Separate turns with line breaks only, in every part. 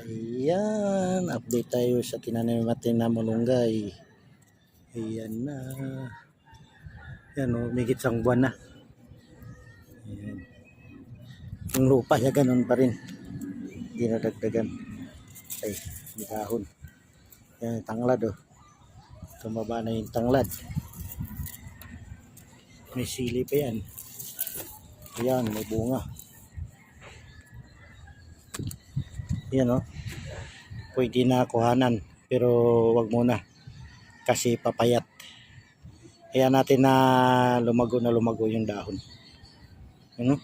Ayan, update tayo sa tinanim na malunggay. Ayan na. Ayan o, may isang buwan na. Ayan. Yung lupa niya ganun pa rin. Hindi nadagdagan. Ay, may dahon. Ayan, tanglad o. Tumaba na yung tanglad. May sili pa yan. Ayan, may bunga. Yan o. Pwede na kuhanan. Pero wag muna. Kasi papayat. Kaya natin na lumago na lumago yung dahon. Ano?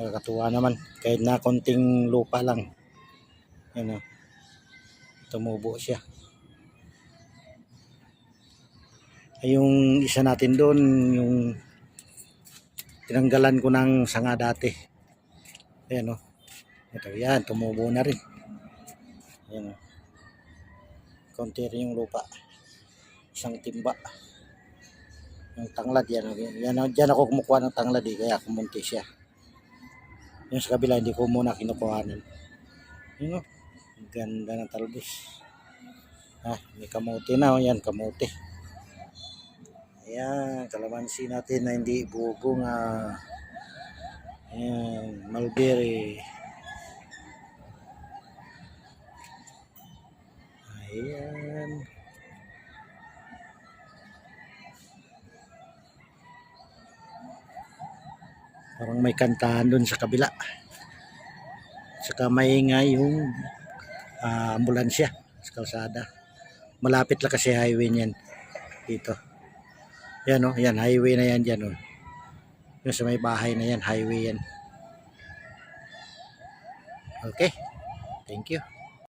Nakakatuwa naman. Kahit na konting lupa lang. Yan o. Tumubo siya. Ay, yung isa natin doon, yung tinanggalan ko ng sanga dati. Ayan o. Ito, yan, tumubo na rin. Ayan o. Konti rin yung lupa. Isang timba. Yung tanglad, yan. o. yan o, dyan ako kumukuha ng tanglad eh, kaya kumunti siya. Yung sa kabila, hindi ko muna kinukuhanan. Yun o. Ganda ng talbos. Ah, may kamote na o. Yan, kamote. Ayan, kalamansi natin na hindi bugo nga. Ayan, mulberry. Ayan. Parang may kantahan doon sa kabila. Saka maingay yung ah, ambulansya sa kalsada. Malapit lang kasi highway niyan dito. Yan o, yan, highway na yan dyan o. Yung sa may bahay na yan, highway yan. Okay, thank you.